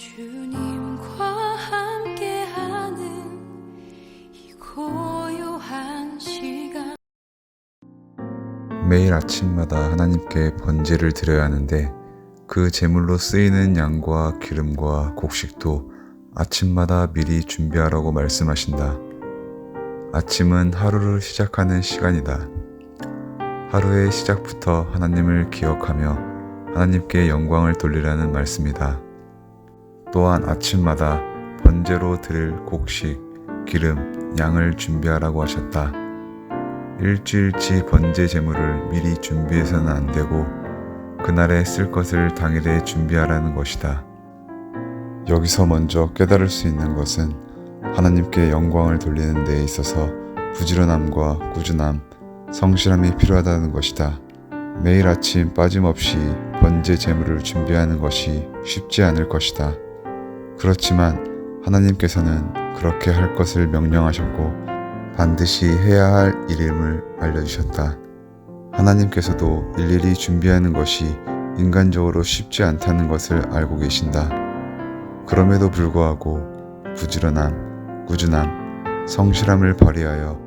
주님과 함께하는 이 고요한 시간 매일 아침마다 하나님께 번제를 드려야 하는데 그 제물로 쓰이는 양과 기름과 곡식도 아침마다 미리 준비하라고 말씀하신다. 아침은 하루를 시작하는 시간이다. 하루의 시작부터 하나님을 기억하며 하나님께 영광을 돌리라는 말씀이다. 또한 아침마다 번제로 드릴 곡식, 기름, 양을 준비하라고 하셨다. 일주일치 번제 제물을 미리 준비해서는 안 되고 그날에 쓸 것을 당일에 준비하라는 것이다. 여기서 먼저 깨달을 수 있는 것은 하나님께 영광을 돌리는 데 있어서 부지런함과 꾸준함, 성실함이 필요하다는 것이다. 매일 아침 빠짐없이 번제 제물을 준비하는 것이 쉽지 않을 것이다. 그렇지만 하나님께서는 그렇게 할 것을 명령하셨고 반드시 해야 할 일임을 알려주셨다. 하나님께서도 일일이 준비하는 것이 인간적으로 쉽지 않다는 것을 알고 계신다. 그럼에도 불구하고 부지런함, 꾸준함, 성실함을 발휘하여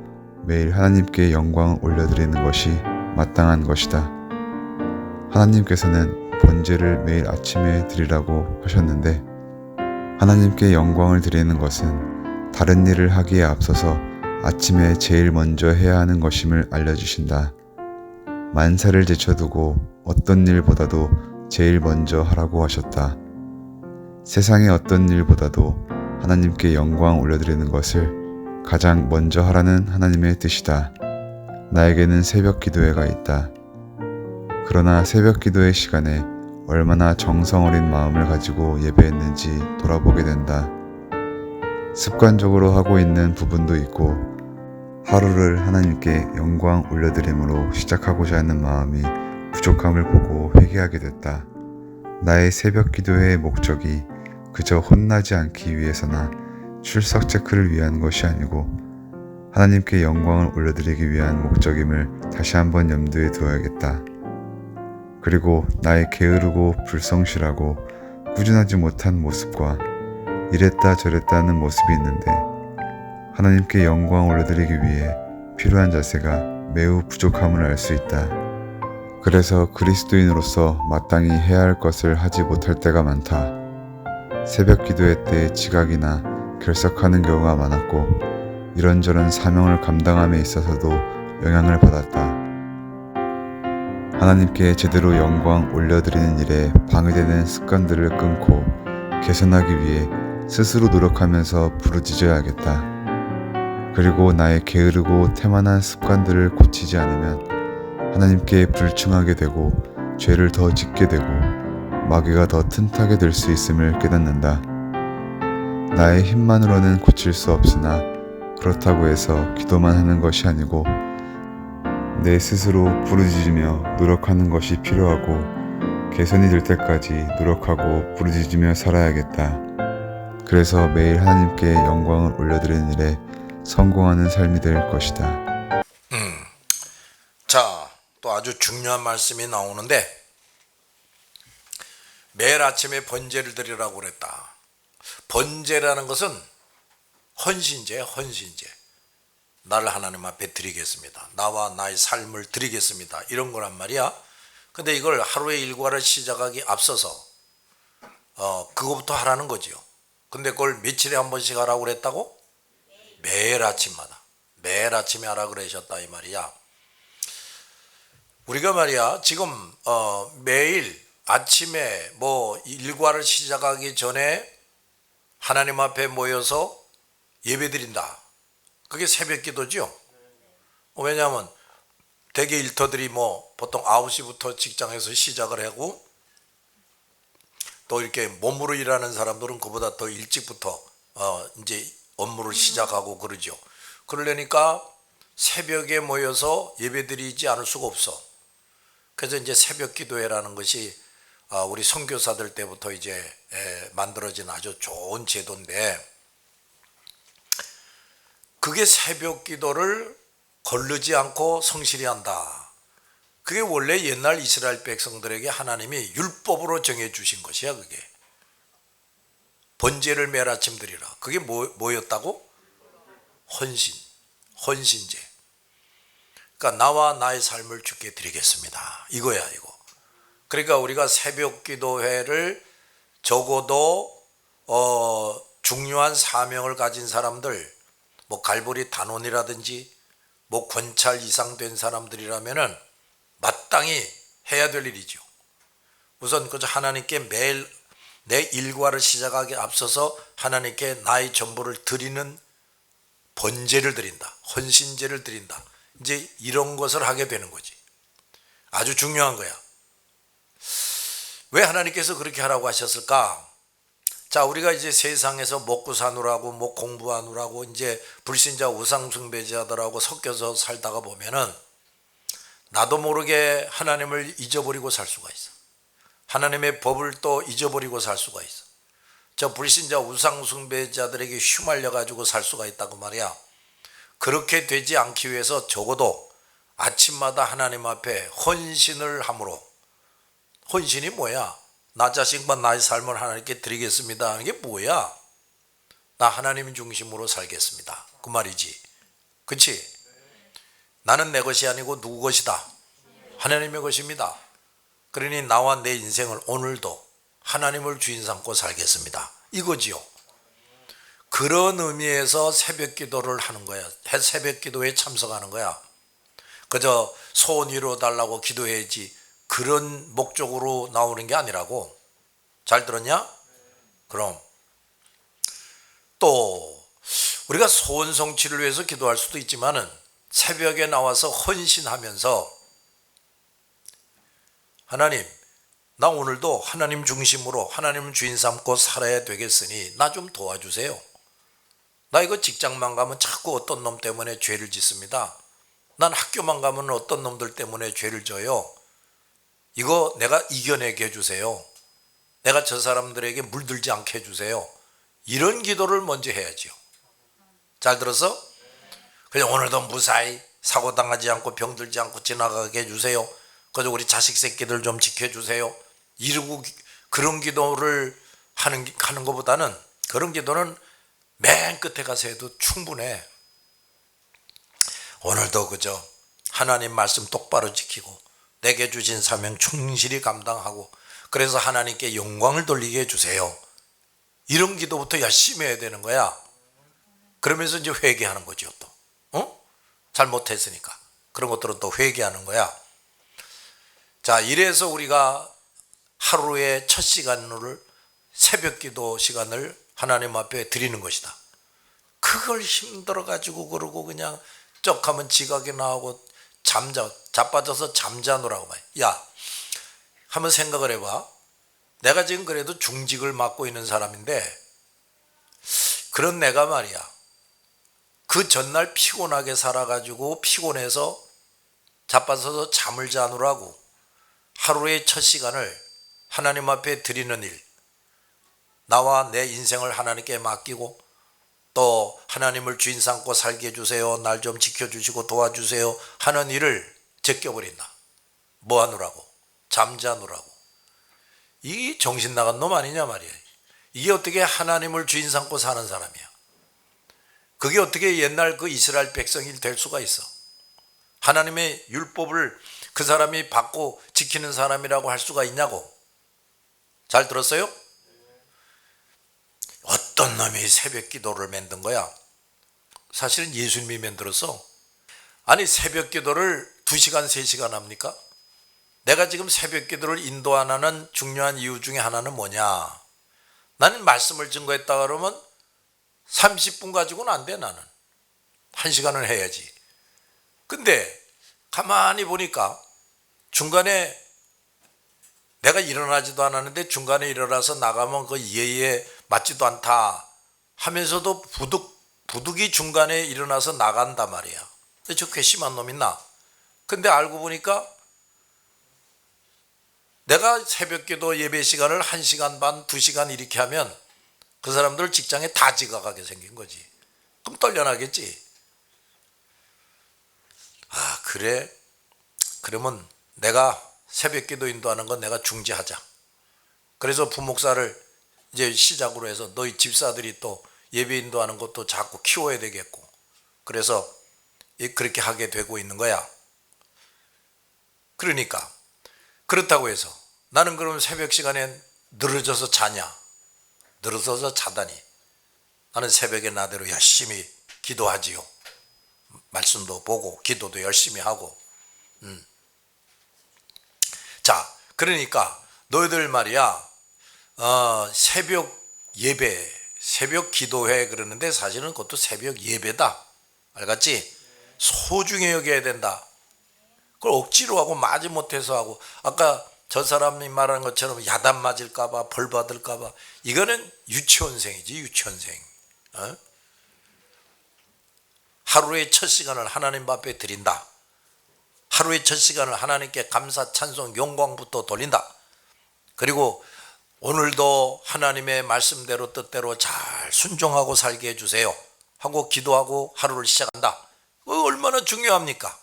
매일 하나님께 영광을 올려드리는 것이 마땅한 것이다. 하나님께서는 번제를 매일 아침에 드리라고 하셨는데 하나님께 영광을 드리는 것은 다른 일을 하기에 앞서서 아침에 제일 먼저 해야 하는 것임을 알려주신다. 만사를 제쳐두고 어떤 일보다도 제일 먼저 하라고 하셨다. 세상의 어떤 일보다도 하나님께 영광 올려드리는 것을 가장 먼저 하라는 하나님의 뜻이다. 나에게는 새벽 기도회가 있다. 그러나 새벽 기도회 시간에 얼마나 정성 어린 마음을 가지고 예배했는지 돌아보게 된다. 습관적으로 하고 있는 부분도 있고 하루를 하나님께 영광 올려드림으로 시작하고자 하는 마음이 부족함을 보고 회개하게 됐다. 나의 새벽 기도회의 목적이 그저 혼나지 않기 위해서나 출석 체크를 위한 것이 아니고 하나님께 영광을 올려드리기 위한 목적임을 다시 한번 염두에 두어야겠다. 그리고 나의 게으르고 불성실하고 꾸준하지 못한 모습과 이랬다 저랬다 하는 모습이 있는데 하나님께 영광 올려드리기 위해 필요한 자세가 매우 부족함을 알 수 있다. 그래서 그리스도인으로서 마땅히 해야 할 것을 하지 못할 때가 많다. 새벽 기도회 때 지각이나 결석하는 경우가 많았고 이런저런 사명을 감당함에 있어서도 영향을 받았다. 하나님께 제대로 영광 올려드리는 일에 방해되는 습관들을 끊고 개선하기 위해 스스로 노력하면서 부르짖어야겠다. 그리고 나의 게으르고 태만한 습관들을 고치지 않으면 하나님께 불충하게 되고 죄를 더 짓게 되고 마귀가 더 튼튼하게 될수 있음을 깨닫는다. 나의 힘만으로는 고칠 수 없으나 그렇다고 해서 기도만 하는 것이 아니고 내 스스로 부르짖으며 노력하는 것이 필요하고 개선이 될 때까지 노력하고 부르짖으며 살아야겠다. 그래서 매일 하나님께 영광을 올려드리는 일에 성공하는 삶이 될 것이다. 자, 또 아주 중요한 말씀이 나오는데 매일 아침에 번제를 드리라고 그랬다. 번제라는 것은 헌신제, 헌신제. 나를 하나님 앞에 드리겠습니다. 나와 나의 삶을 드리겠습니다. 이런 거란 말이야. 근데 이걸 하루의 일과를 시작하기 앞서서 어, 그거부터 하라는 거지요. 근데 그걸 며칠에 한 번씩 하라고 그랬다고? 매일 아침마다. 매일 아침에 하라 그러셨다 이 말이야. 우리가 말이야 지금 어, 매일 아침에 뭐 일과를 시작하기 전에 하나님 앞에 모여서 예배드린다. 그게 새벽 기도죠. 왜냐하면 대개 일터들이 뭐 보통 9시부터 직장에서 시작을 하고 또 이렇게 몸으로 일하는 사람들은 그보다 더 일찍부터 어 이제 업무를 시작하고 그러죠. 그러려니까 새벽에 모여서 예배드리지 않을 수가 없어. 그래서 이제 새벽 기도회라는 것이 아, 우리 선교사들 때부터 이제 에, 만들어진 아주 좋은 제도인데 그게 새벽 기도를 거르지 않고 성실히 한다. 그게 원래 옛날 이스라엘 백성들에게 하나님이 율법으로 정해 주신 것이야, 그게. 번제를 매일 아침 드리라. 그게 뭐, 뭐였다고? 헌신, 헌신제. 그러니까 나와 나의 삶을 주께 드리겠습니다. 이거야 이거. 그러니까 우리가 새벽 기도회를 적어도 어, 중요한 사명을 가진 사람들, 뭐 갈보리 단원이라든지 뭐 권찰 이상 된 사람들이라면은 마땅히 해야 될 일이죠. 우선 그저 하나님께 매일 내 일과를 시작하기 앞서서 하나님께 나의 전부를 드리는 번제를 드린다. 헌신제를 드린다. 이제 이런 것을 하게 되는 거지. 아주 중요한 거야. 왜 하나님께서 그렇게 하라고 하셨을까? 자, 우리가 이제 세상에서 먹고 사느라고 뭐 공부하느라고 이제 불신자 우상숭배자들하고 섞여서 살다가 보면은 나도 모르게 하나님을 잊어버리고 살 수가 있어. 하나님의 법을 또 잊어버리고 살 수가 있어. 저 불신자 우상숭배자들에게 휘말려 가지고 살 수가 있다고 말이야. 그렇게 되지 않기 위해서 적어도 아침마다 하나님 앞에 헌신을 함으로 헌신이 뭐야? 나 자식만 나의 삶을 하나님께 드리겠습니다 하는 게 뭐야? 나 하나님 중심으로 살겠습니다. 그 말이지. 그치? 나는 내 것이 아니고 누구 것이다? 하나님의 것입니다. 그러니 나와 내 인생을 오늘도 하나님을 주인 삼고 살겠습니다. 이거지요. 그런 의미에서 새벽 기도를 하는 거야. 새벽 기도에 참석하는 거야. 그저 소원 이루어 달라고 기도해야지 그런 목적으로 나오는 게 아니라고. 잘 들었냐? 그럼 또 우리가 소원 성취를 위해서 기도할 수도 있지만은 새벽에 나와서 헌신하면서 하나님 나 오늘도 하나님 중심으로 하나님 주인 삼고 살아야 되겠으니 나 좀 도와주세요. 나 이거 직장만 가면 자꾸 어떤 놈 때문에 죄를 짓습니다. 난 학교만 가면 어떤 놈들 때문에 죄를 져요. 이거 내가 이겨내게 해주세요. 내가 저 사람들에게 물들지 않게 해주세요. 이런 기도를 먼저 해야지요. 잘 들었어? 그냥 오늘도 무사히 사고 당하지 않고 병들지 않고 지나가게 해주세요. 그저 우리 자식 새끼들 좀 지켜주세요. 이러고 기- 그런 기도를 하는 기- 하는 것보다는 그런 기도는 맨 끝에 가서 해도 충분해. 오늘도 그저 하나님 말씀 똑바로 지키고 내게 주신 사명 충실히 감당하고 그래서 하나님께 영광을 돌리게 해주세요. 이런 기도부터 열심히 해야 되는 거야. 그러면서 이제 회개하는 거죠 또. 어? 잘못했으니까. 그런 것들은 또 회개하는 거야. 자, 이래서 우리가 하루의 첫 시간을 새벽 기도 시간을 하나님 앞에 드리는 것이다. 그걸 힘들어 가지고 그러고 그냥 쩍 하면 지각이 나오고 잠자 자빠져서 잠자느라고 말. 야, 한번 생각을 해봐. 내가 지금 그래도 중직을 맡고 있는 사람인데 그런 내가 말이야. 그 전날 피곤하게 살아가지고 피곤해서 자빠져서 잠을 자느라고 하루의 첫 시간을 하나님 앞에 드리는 일, 나와 내 인생을 하나님께 맡기고 또 하나님을 주인 삼고 살게 해주세요. 날 좀 지켜주시고 도와주세요. 하는 일을 제껴버린다. 뭐 하느라고? 잠자느라고. 이 정신 나간 놈 아니냐 말이야. 이게 어떻게 하나님을 주인 삼고 사는 사람이야. 그게 어떻게 옛날 그 이스라엘 백성이 될 수가 있어. 하나님의 율법을 그 사람이 받고 지키는 사람이라고 할 수가 있냐고. 잘 들었어요? 어떤 놈이 새벽 기도를 만든 거야? 사실은 예수님이 만들었어. 아니, 새벽 기도를 2시간, 3시간 합니까? 내가 지금 새벽 기도를 인도 안 하는 중요한 이유 중에 하나는 뭐냐? 나는 말씀을 증거했다 그러면 30분 가지고는 안 돼, 나는. 1시간은 해야지. 근데 가만히 보니까 중간에 내가 일어나지도 않았는데 중간에 일어나서 나가면 그 예의에 맞지도 않다 하면서도 부득 부득이 중간에 일어나서 나간단 말이야. 근데 저 괘씸한 놈 있나? 근데 알고 보니까 내가 새벽 기도 예배 시간을 1시간 반, 2시간 이렇게 하면 그 사람들 직장에 다 지각하게 생긴 거지. 그럼 떨려나겠지. 아, 그래? 그러면 내가 새벽 기도 인도하는 건 내가 중지하자. 그래서 부목사를 이제 시작으로 해서 너희 집사들이 또 예배 인도하는 것도 자꾸 키워야 되겠고 그래서 이- 그렇게 하게 되고 있는 거야. 그러니까 그렇다고 해서 나는 그럼 새벽 시간에 늘어져서 자냐? 늘어져서 자다니. 나는 새벽에 나대로 열심히 기도하지요. 말씀도 보고 기도도 열심히 하고. 음. 자, 그러니까 너희들 말이야. 어, 새벽 예배, 새벽 기도회 그러는데 사실은 그것도 새벽 예배다. 알겠지? 소중히 여겨야 된다. 그걸 억지로 하고 마지 못해서 하고 아까 저 사람이 말하는 것처럼 야단 맞을까봐 벌 받을까봐 이거는 유치원생이지 유치원생. 어? 하루의 첫 시간을 하나님 앞에 드린다. 하루의 첫 시간을 하나님께 감사 찬송 영광부터 돌린다. 그리고 오늘도 하나님의 말씀대로 뜻대로 잘 순종하고 살게 해주세요. 하고 기도하고 하루를 시작한다. 그거 얼마나 중요합니까?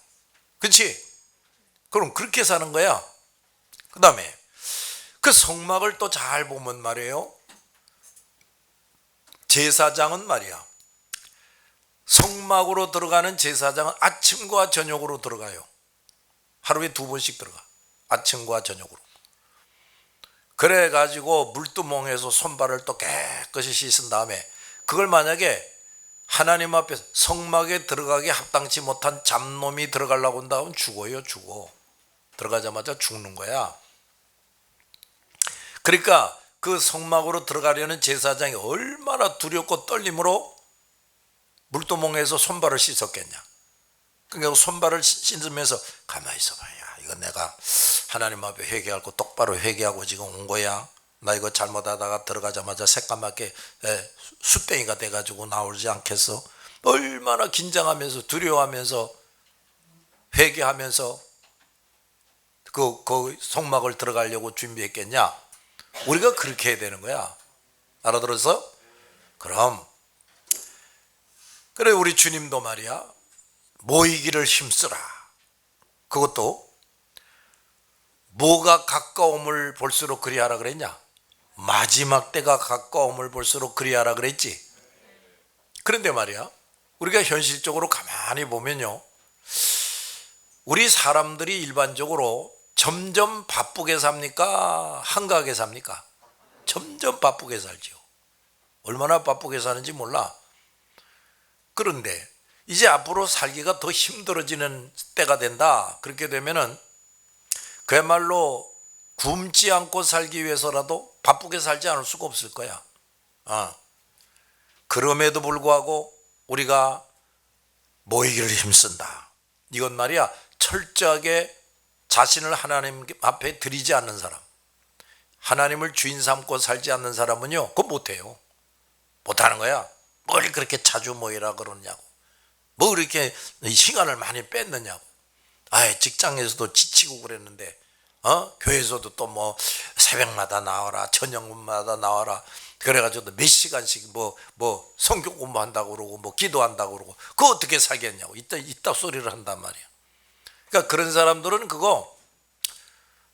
그렇지? 그럼 그렇게 사는 거야. 그 다음에 그 성막을 또 잘 보면 말이에요. 제사장은 말이야. 성막으로 들어가는 제사장은 아침과 저녁으로 들어가요. 하루에 두 번씩 들어가. 아침과 저녁으로. 그래 가지고 물두멍에서 손발을 또 깨끗이 씻은 다음에 그걸 만약에 하나님 앞에서 성막에 들어가기 합당치 못한 잡놈이 들어가려고 한다 하면 죽어요, 죽어. 들어가자마자 죽는 거야. 그러니까 그 성막으로 들어가려는 제사장이 얼마나 두렵고 떨림으로 물두멍에서 손발을 씻었겠냐. 그러니까 손발을 씻으면서 가만히 있어봐야. 이거 내가 하나님 앞에 회개할 거 똑바로 회개하고 지금 온 거야. 나 이거 잘못하다가 들어가자마자 새까맣게 에, 숯땡이가 돼가지고 나오지 않겠어? 얼마나 긴장하면서 두려워하면서 회개하면서 그, 그 성막을 들어가려고 준비했겠냐? 우리가 그렇게 해야 되는 거야. 알아들어서? 그럼 그래 우리 주님도 말이야 모이기를 힘쓰라. 그것도 뭐가 가까움을 볼수록 그리하라 그랬냐? 마지막 때가 가까움을 볼수록 그리하라 그랬지. 그런데 말이야 우리가 현실적으로 가만히 보면요. 우리 사람들이 일반적으로 점점 바쁘게 삽니까? 한가하게 삽니까? 점점 바쁘게 살지요. 얼마나 바쁘게 사는지 몰라. 그런데 이제 앞으로 살기가 더 힘들어지는 때가 된다. 그렇게 되면은 그야말로 굶지 않고 살기 위해서라도 바쁘게 살지 않을 수가 없을 거야. 아. 그럼에도 불구하고 우리가 모이기를 힘쓴다. 이건 말이야 철저하게 자신을 하나님 앞에 드리지 않는 사람, 하나님을 주인 삼고 살지 않는 사람은요, 그거 못해요. 못하는 거야. 뭘 그렇게 자주 모이라 그러냐고. 뭐 이렇게 시간을 많이 뺐느냐고. 아, 직장에서도 지치고 그랬는데, 어? 교회에서도 또 뭐 새벽마다 나와라, 저녁마다 나와라. 그래가지고 몇 시간씩 뭐, 뭐 성경 공부한다고 그러고, 뭐 기도한다고 그러고, 그거 어떻게 살겠냐고. 이따, 이따 소리를 한단 말이야. 그러니까 그런 사람들은 그거,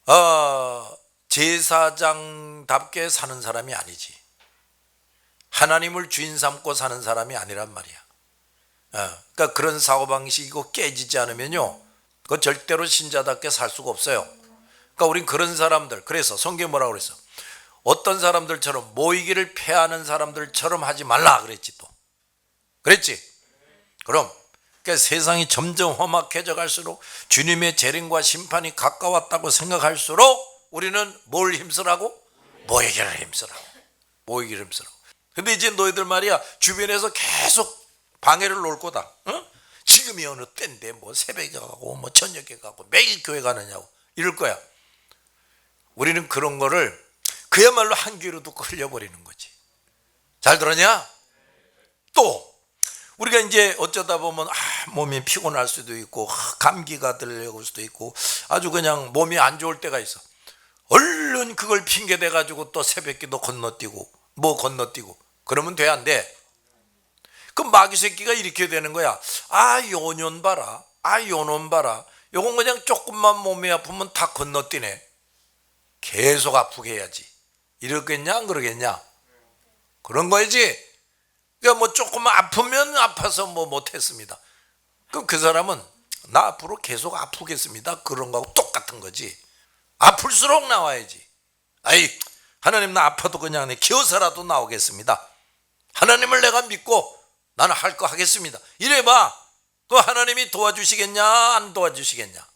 어, 제사장답게 사는 사람이 아니지. 하나님을 주인 삼고 사는 사람이 아니란 말이야. 어, 그러니까 그런 사고 방식이고 깨지지 않으면요. 그 절대로 신자답게 살 수가 없어요. 그러니까 우린 그런 사람들, 그래서 성경 뭐라고 그랬어? 어떤 사람들처럼 모이기를 패하는 사람들처럼 하지 말라 그랬지 또. 그랬지? 그럼 그러니까 세상이 점점 험악해져 갈수록 주님의 재림과 심판이 가까웠다고 생각할수록 우리는 뭘 힘쓰라고? 모이기를 힘쓰라고. 모이기를 힘쓰라고. 근데 이제 너희들 말이야 주변에서 계속 방해를 놓을 거다. 어? 지금이 어느 때인데 뭐 새벽에 가고 뭐 저녁에 가고 매일 교회 가느냐고 이럴 거야. 우리는 그런 거를 그야말로 한 귀로 듣고 흘려버리는 거지. 잘 들었냐? 또 우리가 이제 어쩌다 보면 아, 몸이 피곤할 수도 있고 아, 감기가 들려올 수도 있고 아주 그냥 몸이 안 좋을 때가 있어. 얼른 그걸 핑계 대 가지고 또 새벽기도 건너뛰고 뭐 건너뛰고 그러면 돼안 돼? 그 마귀 새끼가 이렇게 되는 거야. 아 요년 봐라. 아 요년 봐라. 요건 그냥 조금만 몸이 아프면 다 건너뛰네. 계속 아프게 해야지. 이러겠냐 안 그러겠냐? 그런 거지. 그러니까 뭐 조금 아프면 아파서 뭐 못했습니다. 그럼 그 사람은 나 앞으로 계속 아프겠습니다. 그런 거하고 똑같은 거지. 아플수록 나와야지. 아이 하나님 나 아파도 그냥 내 기어서라도 나오겠습니다. 하나님을 내가 믿고 나는 할 거 하겠습니다. 이래봐. 그 하나님이 도와주시겠냐 안 도와주시겠냐?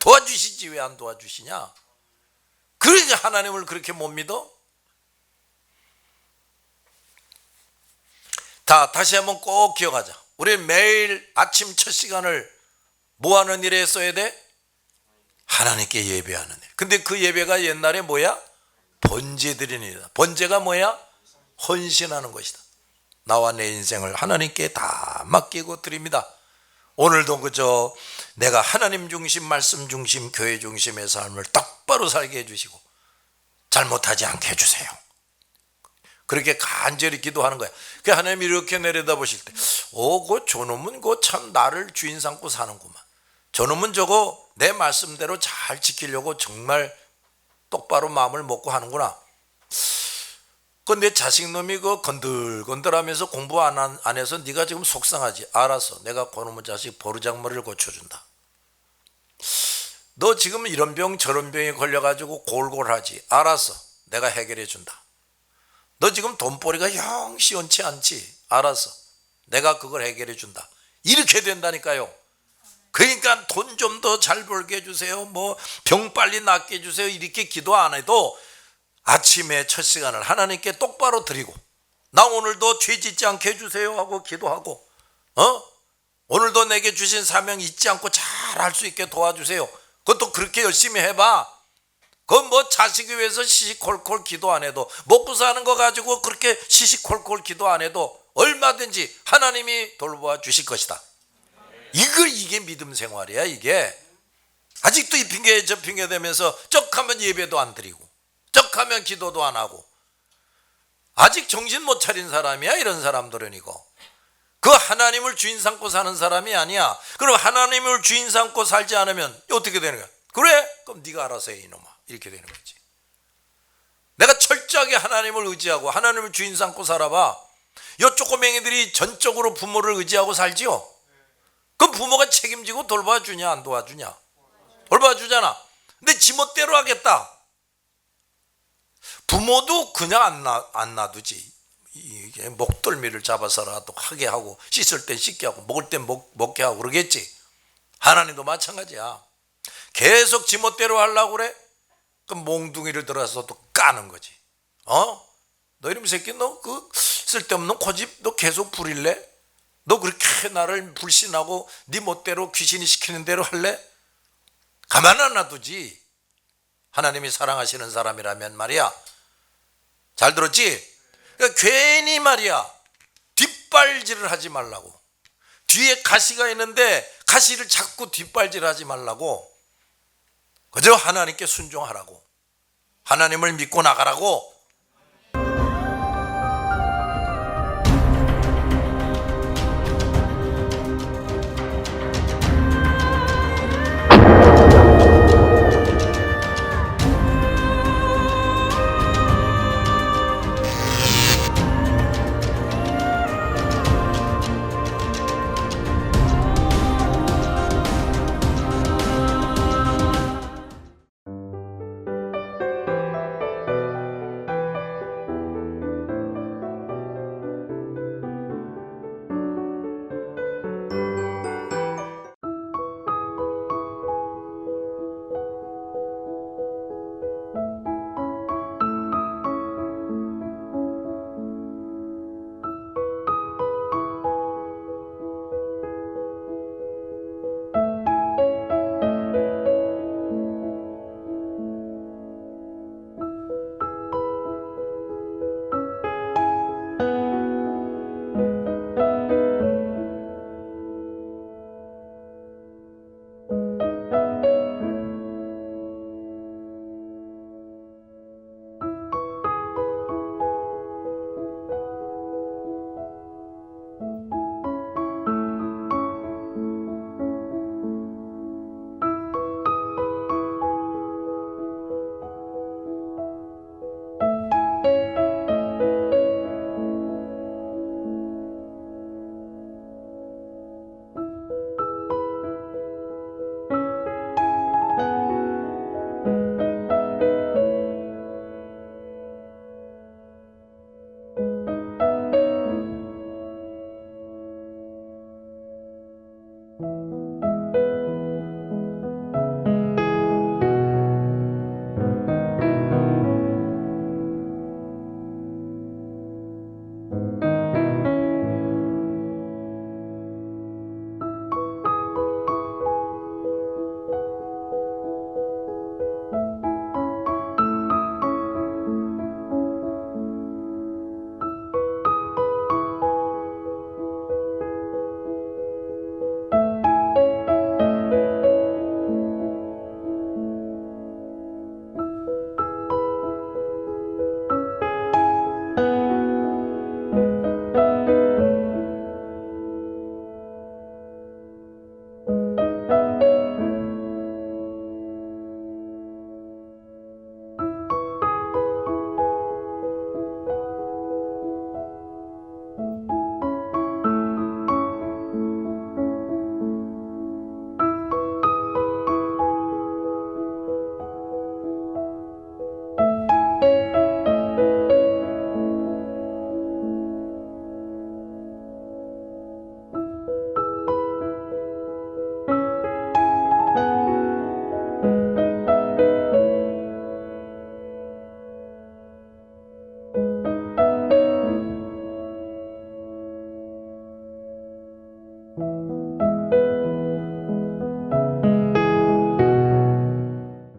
도와주시지 왜 안 도와주시냐? 그러니까 하나님을 그렇게 못 믿어? 다 다시 한번 꼭 기억하자. 우리 매일 아침 첫 시간을 뭐 하는 일에 써야 돼? 하나님께 예배하는 일. 근데 그 예배가 옛날에 뭐야? 번제 드리는 일이다. 번제가 뭐야? 헌신하는 것이다. 나와 내 인생을 하나님께 다 맡기고 드립니다. 오늘도 그저 내가 하나님 중심, 말씀 중심, 교회 중심의 삶을 똑바로 살게 해주시고 잘못하지 않게 해주세요. 그렇게 간절히 기도하는 거야. 그 하나님이 이렇게 내려다 보실 때, 오, 그 저놈은 그 참 나를 주인 삼고 사는구만. 저놈은 저거 내 말씀대로 잘 지키려고 정말 똑바로 마음을 먹고 하는구나. 그내 자식놈이 그 건들건들하면서 공부 안, 한- 안 해서 네가 지금 속상하지. 알았어. 내가 그놈의 자식 버르장머리를 고쳐준다. 너 지금 이런 병 저런 병에 걸려가지고 골골하지. 알았어. 내가 해결해 준다. 너 지금 돈벌이가 영 시원치 않지. 알았어. 내가 그걸 해결해 준다. 이렇게 된다니까요. 그러니까 돈 좀 더 잘 벌게 해주세요. 뭐 병 빨리 낫게 해주세요. 이렇게 기도 안 해도 아침에 첫 시간을 하나님께 똑바로 드리고 나 오늘도 죄 짓지 않게 해주세요 하고 기도하고 어 오늘도 내게 주신 사명 잊지 않고 잘 할 수 있게 도와주세요. 그것도 그렇게 열심히 해봐. 그건 뭐 자식을 위해서 시시콜콜 기도 안 해도 먹고 사는 거 가지고 그렇게 시시콜콜 기도 안 해도 얼마든지 하나님이 돌보아 주실 것이다. 이거 이게 믿음 생활이야 이게. 아직도 이 핑계 저 핑계 대면서 쩍 하면 예배도 안 드리고 쩍하면 기도도 안 하고 아직 정신 못 차린 사람이야 이런 사람들은 이거. 그 하나님을 주인 삼고 사는 사람이 아니야. 그럼 하나님을 주인 삼고 살지 않으면 어떻게 되는 거야? 그래? 그럼 네가 알아서 해 이놈아. 이렇게 되는 거지. 내가 철저하게 하나님을 의지하고 하나님을 주인 삼고 살아봐. 요 쪼꼬맹이들이 전적으로 부모를 의지하고 살지요. 그 부모가 책임지고 돌봐주냐 안 도와주냐? 돌봐주잖아. 근데 지멋대로 하겠다. 부모도 그냥 안, 놔, 안 놔두지. 이게 목덜미를 잡아서라도 하게 하고 씻을 땐 씻게 하고 먹을 땐 먹, 먹게 하고 그러겠지. 하나님도 마찬가지야. 계속 지멋대로 하려고 그래? 그럼 몽둥이를 들어서 또 까는 거지. 어? 너 이름 새끼 너 그 쓸데없는 고집 너 계속 부릴래? 너 그렇게 나를 불신하고 네 멋대로 귀신이 시키는 대로 할래? 가만 안 놔두지. 하나님이 사랑하시는 사람이라면 말이야. 잘 들었지? 그러니까 괜히 말이야. 뒷발질을 하지 말라고. 뒤에 가시가 있는데 가시를 자꾸 뒷발질하지 말라고. 그저 하나님께 순종하라고. 하나님을 믿고 나가라고.